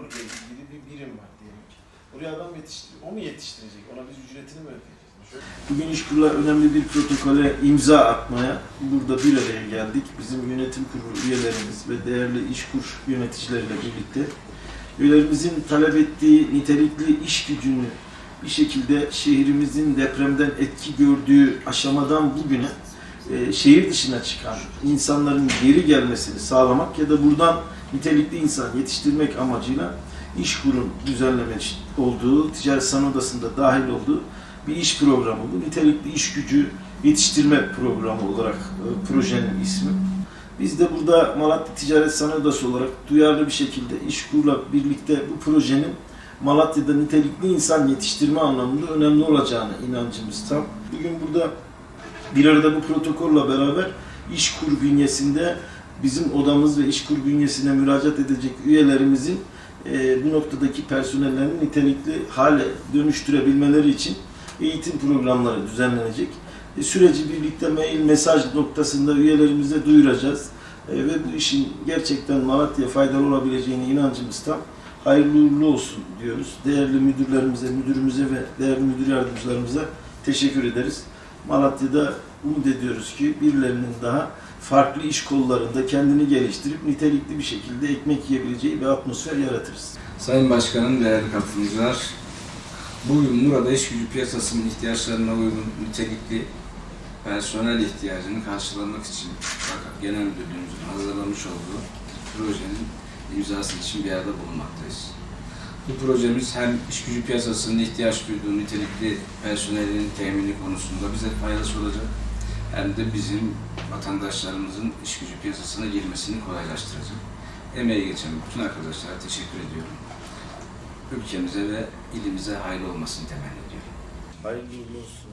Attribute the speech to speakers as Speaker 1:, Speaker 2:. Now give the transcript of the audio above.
Speaker 1: ilgili bir birim var diyelim ki. Oraya adam yetiştir, o mu yetiştirecek? Ona biz ücretini mi ödeyeceğiz? Bugün İşkur'la önemli bir protokole imza atmaya burada bir araya geldik. Bizim yönetim kurulu üyelerimiz ve değerli İşkur yöneticileriyle birlikte üyelerimizin talep ettiği nitelikli iş gücünü bir şekilde şehrimizin depremden etki gördüğü aşamadan bugüne e, şehir dışına çıkan insanların geri gelmesini sağlamak ya da buradan nitelikli insan yetiştirmek amacıyla İşkur'un düzenlemiş olduğu, Ticaret Sanayi Odası'nda dahil olduğu bir iş programı bu. Nitelikli iş gücü yetiştirme programı olarak e, projenin ismi. Biz de burada Malatya Ticaret Sanayi Odası olarak duyarlı bir şekilde İşkur'la birlikte bu projenin Malatya'da nitelikli insan yetiştirme anlamında önemli olacağına inancımız tam. Bugün burada bir arada bu protokolla beraber İşkur bünyesinde bizim odamız ve İşkur bünyesine müracaat edecek üyelerimizin e, bu noktadaki personellerini nitelikli hale dönüştürebilmeleri için eğitim programları düzenlenecek. E, süreci birlikte mail, mesaj noktasında üyelerimize duyuracağız. E, ve bu işin gerçekten Malatya'ya faydalı olabileceğine inancımız tam. Hayırlı uğurlu olsun diyoruz. Değerli müdürlerimize, müdürümüze ve değerli müdür yardımcılarımıza teşekkür ederiz. Malatya'da umut ediyoruz ki birilerinin daha farklı iş kollarında kendini geliştirip nitelikli bir şekilde ekmek yiyebileceği bir atmosfer yaratırız.
Speaker 2: Sayın Başkanım, değerli katılımcılar, bugün burada iş gücü piyasasının ihtiyaçlarına uygun nitelikli personel ihtiyacını karşılamak için fakat Genel Müdürlüğümüzün hazırlamış olduğu projenin imzası için bir arada bulunmaktayız. Bu projemiz hem iş gücü piyasasının ihtiyaç duyduğu nitelikli personelin temini konusunda bize faydası olacak hem de bizim vatandaşlarımızın iş gücü piyasasına girmesini kolaylaştıracak. Emeği geçen bütün arkadaşlara teşekkür ediyorum. Ülkemize ve ilimize hayırlı olmasını temenni ediyorum.
Speaker 1: Hayırlı olsun.